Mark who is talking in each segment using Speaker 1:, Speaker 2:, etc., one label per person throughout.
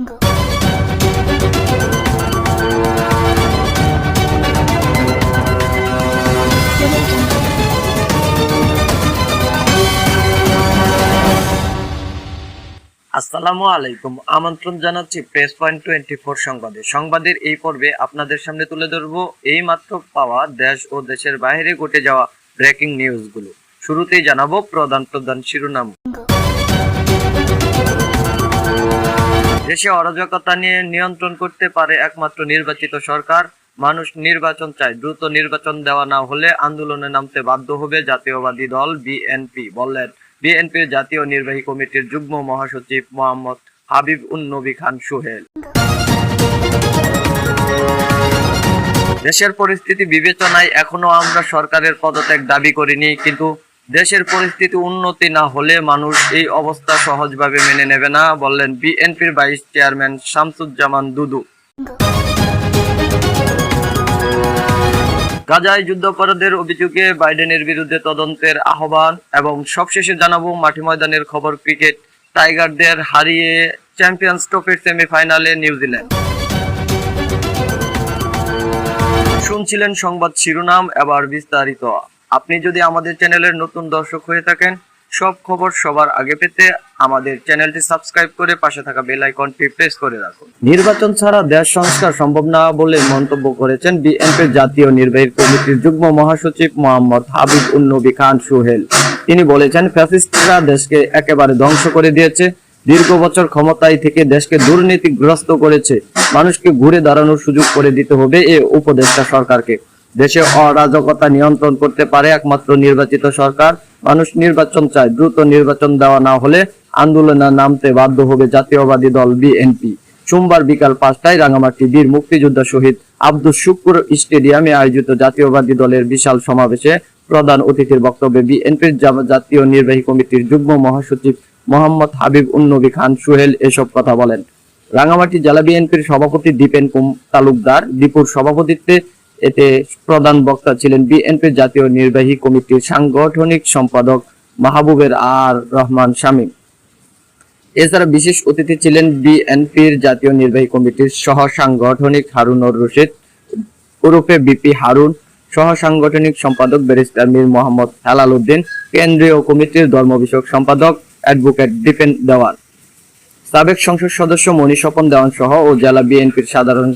Speaker 1: আসসালামু আলাইকুম। আমন্ত্রণ জানাচ্ছি প্রেস পয়েন্ট টোয়েন্টি ফোর সংবাদে। সংবাদের এই পর্বে আপনাদের সামনে তুলে ধরবো এই মাত্র পাওয়া দেশ ও দেশের বাইরে ঘটে যাওয়া ব্রেকিং নিউজগুলো শুরুতেই জানাব প্রধান প্রধান শিরোনাম। দেশে অরাজকতা নিয়ে নিয়ন্ত্রণ করতে পারে একমাত্র নির্বাচিত সরকার। মানুষ নির্বাচন চায়। দ্রুত নির্বাচন দেওয়া না হলে আন্দোলনে নামতে বাধ্য হবে জাতীয়বাদী দল বিএনপি, বললেন। বিএনপির জাতীয় নির্বাহী কমিটির যুগ্ম মহাসচিব মোহাম্মদ হাবিব উন নবী খান সোহেল। দেশের পরিস্থিতি বিবেচনায় এখনও আমরা সরকারের পদত্যাগ দাবি করিনি, কিন্তু দেশের পরিস্থিতি উন্নতি না হলে মানুষ এই অবস্থা সহজভাবে মেনে নেবে না, বললেন বিএনপির ভাইস চেয়ারম্যান শামসুজ্জামান দুদু। গাজায় যুদ্ধাপরাধের অভিযোগে বাইডেনের বিরুদ্ধে তদন্তের আহ্বান এবং সবশেষে জানাব মাঠে ময়দানের খবর ক্রিকেট। টাইগারদের হারিয়ে চ্যাম্পিয়ন্স ট্রফির সেমিফাইনালে নিউজিল্যান্ড। শুনছিলেন সংবাদ শিরোনাম, এবার বিস্তারিত। আপনি যদি আমাদের চ্যানেলের নতুন দর্শক হয়ে থাকেন, সব খবর সবার আগে পেতে আমাদের চ্যানেলটি সাবস্ক্রাইব করে পাশে থাকা বেল আইকনটি প্রেস করে রাখুন। নির্বাচন ছাড়া দেশ সংস্কার সম্ভব না বলে মন্তব্য করেছেন বিএনপির জাতীয় নির্বাহী কমিটির যুগ্ম মহাসচিব মোহাম্মদ হাবিব উন নবী খান সুহেল। তিনি বলেছেন, ফ্যাসিস্টরা দেশকে একেবারে ধ্বংস করে দিয়েছে। দীর্ঘ বছর ক্ষমতায় থেকে দেশকে দুর্নীতিগ্রস্ত করেছে। মানুষকে ঘুরে দাঁড়ানোর সুযোগ করে দিতে হবে এ উপদেষ্টা সরকারকে। দেশে অরাজকতা নিয়ন্ত্রণ করতে পারে একমাত্র নির্বাচিত সরকার। মানুষ নির্বাচন চায়, দ্রুত নির্বাচন দেওয়া না হলে আন্দোলনে নামতে বাধ্য হবে জাতীয়বাদী দল বিএনপি। সোমবার বিকাল পাঁচটায় রাঙামাটি বীর মুক্তিযোদ্ধা শহীদ আব্দুল শুকুর স্টেডিয়ামে আয়োজিত জাতীয়বাদী দলের বিশাল সমাবেশে প্রধান অতিথির বক্তব্যে বিএনপির জাতীয় নির্বাহী কমিটির যুগ্ম মহাসচিব মোহাম্মদ হাবিব উন্নবী খান সুহেল এসব কথা বলেন। রাঙামাটি জেলা বিএনপির সভাপতি দীপেন তালুকদার, দীপুর সভাপতিত্বে এতে প্রধান বক্তা ছিলেন বিএনপির জাতীয় নির্বাহী কমিটির সাংগঠনিক সম্পাদক মাহবুবের আর রহমান শামীম। এছাড়া বিশেষ অতিথি ছিলেন বিএনপির জাতীয় নির্বাহী কমিটির সহ সাংগঠনিক হারুনুর রশিদ, ওরফে বিপি হারুন সহ সাংগঠনিক সম্পাদক ব্যারিস্টার মীর মোহাম্মদ হেলাল উদ্দিন কেন্দ্রীয় কমিটির ধর্ম বিষয়ক সম্পাদক অ্যাডভোকেট দীপেন দেওয়ান। সাবেক সংসদ সদস্য মনি স্বপন দেওয়ান সহ ও জেলা বিএনপির সাধারণ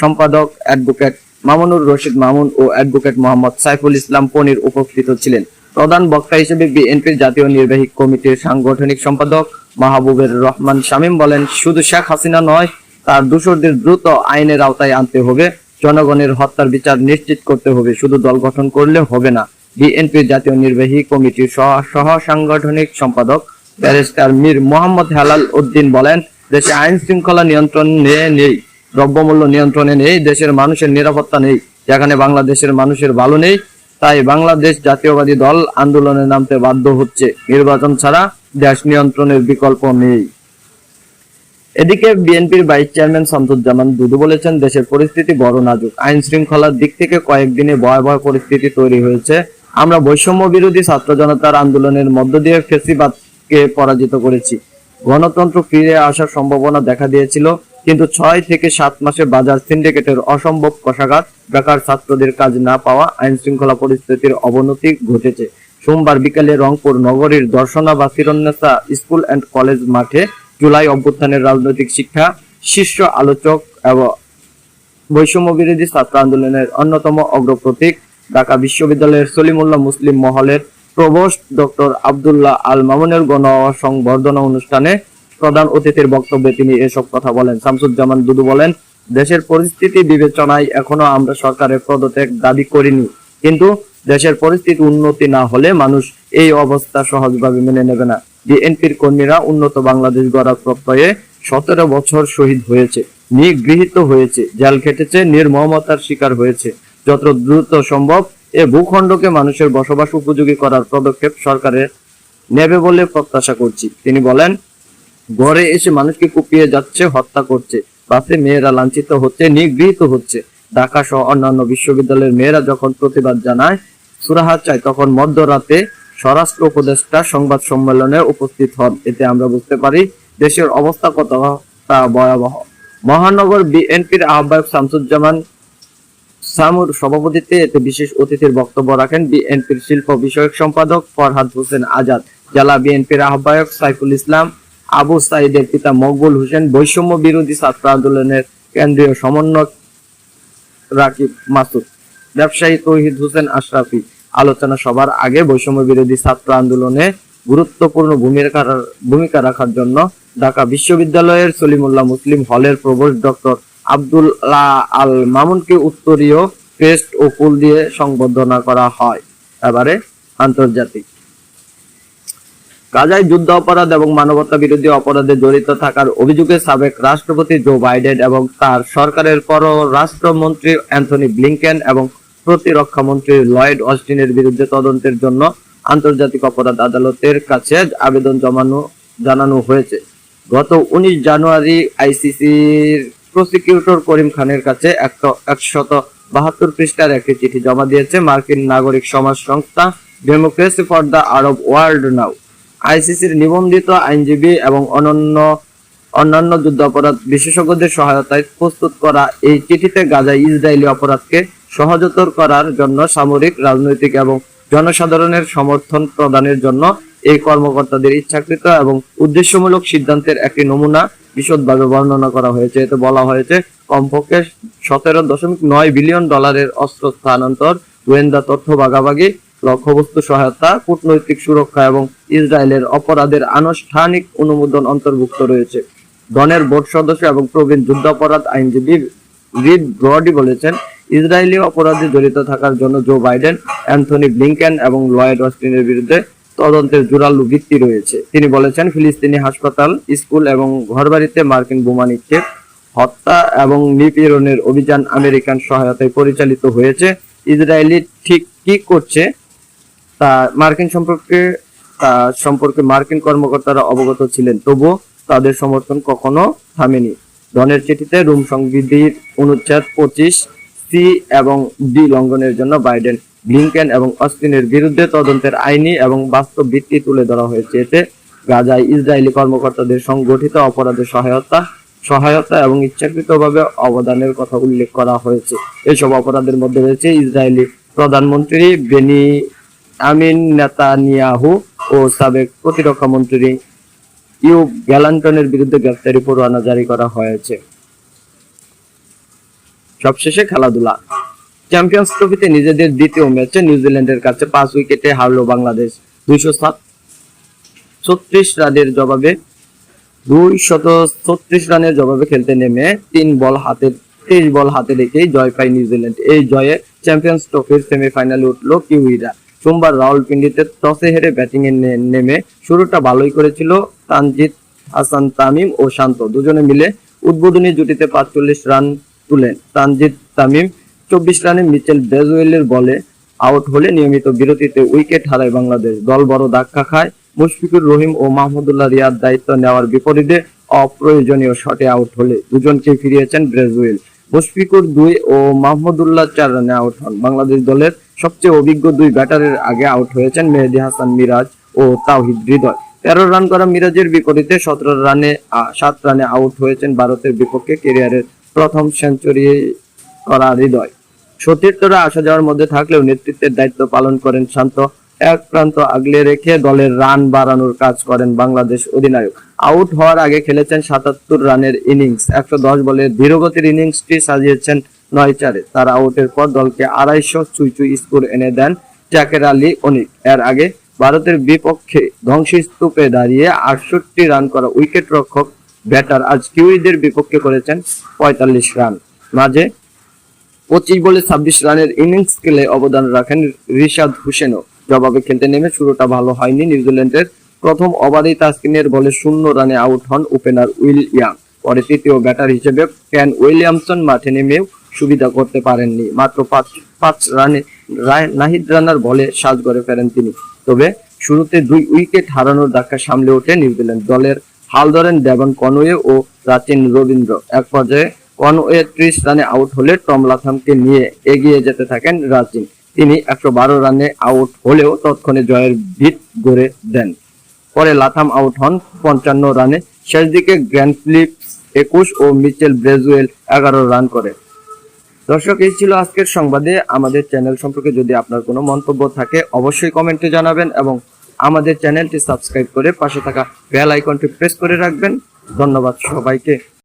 Speaker 1: সম্পাদক অ্যাডভোকেট মামুনুর রশিদ মামুন ও অ্যাডভোকেট মোহাম্মদ সাইফুল ইসলাম পনির উপস্থিত ছিলেন। প্রধান বক্তা হিসেবে বিএনপির জাতীয় নির্বাহী কমিটির সাংগঠনিক সম্পাদক মাহবুবের রহমান শামীম বলেন, শুধু শেখ হাসিনা নয়, তার দূষরদের দ্রুত আইনের আওতায় আনতে হবে। জনগণের হত্যার বিচার নিশ্চিত করতে হবে। শুধু দল গঠন করলে হবে না। বিএনপির জাতীয় নির্বাহী কমিটির সহ সহ সাংগঠনিক সম্পাদক ব্যারিস্টার মীর মোহাম্মদ হেলাল উদ্দিন বলেন, দেশে আইন শৃঙ্খলা নিয়ন্ত্রণে নেই। দ্রব্যমূল্য নিয়ন্ত্রণে নেই, দেশের মানুষের নিরাপত্তা নেই যেখানে বাংলাদেশের মানুষের ভালো নেই, তাই বাংলাদেশ জাতীয়বাদী দল আন্দোলনে নামতে বাধ্য হচ্ছে। নির্বাচন ছাড়া দেশ নিয়ন্ত্রণের বিকল্প নেই। এদিকে বিএনপির ভাইস চেয়ারম্যান শামসুজ্জামান দুদু বলেছেন, দেশের পরিস্থিতি বড় নাজুক। আইন শৃঙ্খলার দিক থেকে কয়েকদিনে ভয়াবহ পরিস্থিতি তৈরি হয়েছে। আমরা বৈষম্য বিরোধী ছাত্র জনতার আন্দোলনের মধ্য দিয়ে ফেসিবাদকে পরাজিত করেছি। গণতন্ত্র ফিরে আসার সম্ভাবনা দেখা দিয়েছিল। কিন্তু ছয় থেকে সাত মাসে বাজার সিন্ডিকেটের অসম্ভব কষাঘাত, বেকার ছাত্রদের কাজ না পাওয়া আইন শৃঙ্খলা পরিস্থিতির অবনতি ঘটেছে। সোমবার বিকেলে রংপুর নগরীর দর্শনা বা ফিরন্নেসা স্কুল অ্যান্ড কলেজ মাঠে জুলাই অভ্যুত্থানের রাজনৈতিক শিক্ষা, শীর্ষ আলোচক এবং বৈষম্য বিরোধী ছাত্র আন্দোলনের অন্যতম অগ্রপ্রতীক ঢাকা বিশ্ববিদ্যালয়ের সলিমুল্লাহ মুসলিম মহলের প্রভোস্ট ডক্টর আবদুল্লাহ আল মামুনের গণ সংবর্ধনা অনুষ্ঠানে প্রধান অতিথির বক্তব্যে তিনি এসব কথা বলেন। শামসুজ্জামান দুদু বলেন, দেশের পরিস্থিতি বিবেচনায় এখনও আমরা সরকারের পদত্যাগ দাবি করিনি। কিন্তু দেশের পরিস্থিতি উন্নতি না হলে মানুষ এই অবস্থা সহজভাবে মেনে নেবে না। বিএনপির কর্মীরা উন্নত বাংলাদেশ গড়ার প্রত্যয়ে সতেরো বছর শহীদ হয়েছে, নিগৃহীত হয়েছে, জেল খেটেছে নির্মমতার শিকার হয়েছে। যত দ্রুত সম্ভব এ ভূখণ্ডকে মানুষের বসবাস উপযোগী করার পদক্ষেপ সরকারের নেবে বলে প্রত্যাশা করছি। তিনি বলেন ঘরে এসে মানুষকে কুপিয়ে যাচ্ছে, হত্যা করছে। বাসে মেয়েরা লাঞ্ছিত হচ্ছে, নিগৃহীত হচ্ছে। ঢাকা সহ অন্যান্য বিশ্ববিদ্যালয়ের মেয়েরা যখন প্রতিবাদ জানায় সুরাহাত চায়, তখন মধ্যরাতে স্বরাষ্ট্র উপদেষ্টা সংবাদ সম্মেলনে উপস্থিত হন। এতে আমরা বুঝতে পারি, দেশের অবস্থা কত অবস্থা ভয়াবহ। মহানগর বিএনপির আহ্বায়ক শামসুজ্জামান সামুর সভাপতিত্বে এতে বিশেষ অতিথির বক্তব্য রাখেন বিএনপির শিল্প বিষয়ক সম্পাদক ফরহাদ হোসেন আজাদ। জেলা বিএনপির আহ্বায়ক সাইফুল ইসলাম আবু সাইদের পিতা মকবুল হোসেন বৈষম্য বিরোধী ছাত্র আন্দোলনের কেন্দ্রীয় সমন্বয়ক রাকিব মাসুদ, ব্যবসায়ী তৌহিদ হোসেন আশরাফি আলোচনা সবার আগে বৈষম্য বিরোধী ছাত্র আন্দোলনে গুরুত্বপূর্ণ ভূমিকা ভূমিকা রাখার জন্য ঢাকা বিশ্ববিদ্যালয়ের সলিমুল্লাহ মুসলিম হলের প্রভোস্ট ডক্টর আব্দুল্লাহ আল মামুনকে উত্তরীয় ক্রেস্ট ও ফুল দিয়ে সংবর্ধনা করা হয়। এবারে আন্তর্জাতিক গাজায় যুদ্ধ অপরাধ এবং মানবতা বিরোধী অপরাধে জড়িত থাকার অভিযোগে সাবেক রাষ্ট্রপতি জো বাইডেন এবং তার সরকারের পররাষ্ট্রমন্ত্রী অ্যান্থনি ব্লিংকেন এবং প্রতিরক্ষা মন্ত্রী লয়েড অস্টিনের বিরুদ্ধে তদন্তের জন্য আন্তর্জাতিক অপরাধ আদালতের কাছে আবেদন জমানো, জানানো হয়েছে। গত উনিশ জানুয়ারি আইসিসির প্রসিকিউটর করিম খানের কাছে একশত বাহাত্তর পৃষ্ঠার একটি চিঠি জমা দিয়েছে মার্কিন নাগরিক সমাজ সংস্থা Democracy for the Arab World Now. আইসিসির নিবন্ধিত আইনজীবী এবং অনন্য, অন্যান্য যুদ্ধাপরাধ বিশেষজ্ঞদের সহায়তায় প্রস্তুত করা এই চিঠিতে গাজায় ইসরায়েলি অপরাধকে সহজতর করার জন্য সামরিক, রাজনৈতিক এবং জনসাধারণের সমর্থন প্রদানের জন্য এই কর্মকর্তাদের ইচ্ছাকৃত এবং উদ্দেশ্যমূলক সিদ্ধান্তের একটি নমুনা বিশদভাবে বর্ণনা করা হয়েছে। এতে বলা হয়েছে, কমপক্ষে সতেরো দশমিক নয় বিলিয়ন ডলারের অস্ত্র স্থানান্তর, গোয়েন্দা তথ্য ভাগাভাগি লক্ষ্যবস্তু সহায়তা, কূটনৈতিক সুরক্ষা এবং ইসরায়েলের অপরাধের আনুষ্ঠানিক অনুমোদন অন্তর্ভুক্ত রয়েছে। ডনের বোর্ড সদস্য এবং প্রবীণ যুদ্ধাপরাধ আইনজীবী রিড ব্রডি বলেছেন, ইসরায়েলি অপরাধে জড়িত থাকার জন্য জো বাইডেন, অ্যান্থনি ব্লিংকেন এবং লয়েড অস্টিনের বিরুদ্ধে তদন্তের জোরালো ভিত্তি রয়েছে। তিনি বলেছেন, ফিলিস্তিনি হাসপাতাল, স্কুল এবং ঘরবাড়িতে মার্কিন বোমা নিক্ষেপ, হত্যা এবং নিপীড়নের অভিযান আমেরিকান সহায়তায় পরিচালিত হয়েছে। ইসরায়েলি ঠিক কি করছে তা মার্কিন সম্পর্কে সম্পর্কে মার্কিন কর্মকর্তারা অবগত ছিলেন, তবুও তাদের সমর্থন কখনো থামেনি। ধনের চিঠিতে রুম সংবিধির অনুচ্ছেদ পঁচিশ সি এবং ডি লঙ্ঘনের জন্য বাইডেন, ব্লিংকেন এবং অস্টিনের বিরুদ্ধে তদন্তের আইনি এবং বাস্তব ভিত্তি তুলে ধরা হয়েছে। এতে গাজায় ইসরায়েলি কর্মকর্তাদের সংগঠিত অপরাধের সহায়তা সহায়তা এবং ইচ্ছাকৃতভাবে অবদানের কথা উল্লেখ করা হয়েছে। এসব অপরাধের মধ্যে রয়েছে ইসরায়েলি প্রধানমন্ত্রী বেনি আমিন, নেতানিয়াহু ও সাবেক প্রতিরক্ষা মন্ত্রী ইউ গ্যালান্টনের বিরুদ্ধে গ্রেফতারি পরোয়ানা জারি করা হয়েছে। সবশেষে খেলাধুলা। চ্যাম্পিয়ন্স ট্রফিতে নিজেদের দ্বিতীয় ম্যাচে নিউজিল্যান্ডের কাছে পাঁচ উইকেটে হারলো বাংলাদেশ দুইশো সাত। ছত্রিশ রানের জবাবে দুই শত ছত্রিশ রানের জবাবে খেলতে নেমে তিন বল হাতে তেইশ বল হাতে রেখেই জয় পায় নিউজিল্যান্ড। এই জয়ে চ্যাম্পিয়ন্স ট্রফির সেমিফাইনালে উঠল কিউইরা। সোমবার রাওয়ালপিন্ডিতে টসে হেরে ব্যাটিং এ নেমে শুরুটা ভালোই করেছিল তানজিদ হাসান, তামিম ও শান্ত। দুজনে মিলে উদ্বোধনী জুটিতে পাঁচচল্লিশ রান তুলেন তানজিদ তামিম চব্বিশ রানে মিচেল ব্রেজওয়েলের বলে আউট হলে নিয়মিত বিরতিতে উইকেট হারায় বাংলাদেশ। দল বড় ধাক্কা খায়। মুশফিকুর রহিম ও মাহমুদুল্লাহ রিয়াদ দায়িত্ব নেওয়ার বিপরীতে অপ্রয়োজনীয় শটে আউট হলে দুজনকে ফিরিয়েছেন ব্রেজওয়েল। মুশফিকুর দুই ও মাহমুদুল্লাহ চার রানে আউট হন। বাংলাদেশ দলের সবচেয়ে অভিজ্ঞ দুই ব্যাটারের আগে আউট হয়েছেন মেহেদি হাসান মিরাজ ও তাওহিদ হৃদয়। তেরো রান করা মিরাজের বিপরীতে সতেরো রানে সাত রানে আউট হয়েছেন ভারতের বিপক্ষে ক্যারিয়ারের প্রথম সেঞ্চুরি করা হৃদয়। সতীর্থরা আসা যাওয়ার মধ্যে থাকলেও নেতৃত্বের দায়িত্ব পালন করেন শান্ত। এক প্রান্ত আগলে রেখে দলের রান বাড়ানোর কাজ করেন বাংলাদেশ অধিনায়ক। আউট হওয়ার আগে খেলেছেন সাতাত্তর রানের ইনিংস। একশো দশ বলে ধীরগতির ইনিংসটি সাজিয়েছেন নয় চারে। তার আউটের পর দলকে আড়াইশো চুই চুই স্কোর এনে দেন জাকের আলী অনিক। এর আগে ভারতের বিপক্ষে ধ্বংসস্তূপে দাঁড়িয়ে আটষট্টি রান করা উইকেট রক্ষক ব্যাটার আজ কিউইদের বিপক্ষে করেছেন পঁয়তাল্লিশ রান। মাঝে পঁচিশ বলে ছাব্বিশ রানের ইনিংস খেলে অবদান রাখেন রিশাদ হোসেনও। জবাবে খেলতে নেমে শুরুটা ভালো হয়নি নিউজিল্যান্ডের। প্রথম ওভারেই তাসকিনের বলে শূন্য রানে আউট হন ওপেনার উইল ইয়াং। পরে তৃতীয় ব্যাটার হিসেবে ক্যান উইলিয়ামসন মাঠে নেমেও সুবিধা করতে পারেননি। মাত্র পাঁচ পাঁচ রানে নাহিদ রানার বলে সাজ করে ফেরেন তিনি। তবে শুরুতে দুই উইকেট হারানোর ধাক্কা সামলে ওঠে নিউজিল্যান্ড। দলের হাল ধরেন ডেভন কনওয়ে ও প্রাচীন রবীন্দ্র। এক পর্যায়ে কনওয়ে ত্রিশ রানে আউট হলে টম লাথামকে নিয়ে এগিয়ে যেতে থাকেন রাচিন। তিনি একশো বারো রানে আউট হলেও তৎক্ষণে জয়ের ভিত গড়ে দেন। পরে লাথাম আউট হন পঞ্চান্ন রানে। শেষ দিকে গ্র্যান্ড ফিলিপস একুশ ও মিচেল ব্রেজুয়েল এগারো রান করে। দর্শক, এই ছিল আজকের সংবাদে। আমাদের চ্যানেল সম্পর্কে যদি আপনার কোনো মন্তব্য থাকে, অবশ্যই কমেন্টে জানাবেন এবং আমাদের চ্যানেলটি সাবস্ক্রাইব করে পাশে থাকা বেল আইকনটি প্রেস করে রাখবেন। ধন্যবাদ সবাইকে।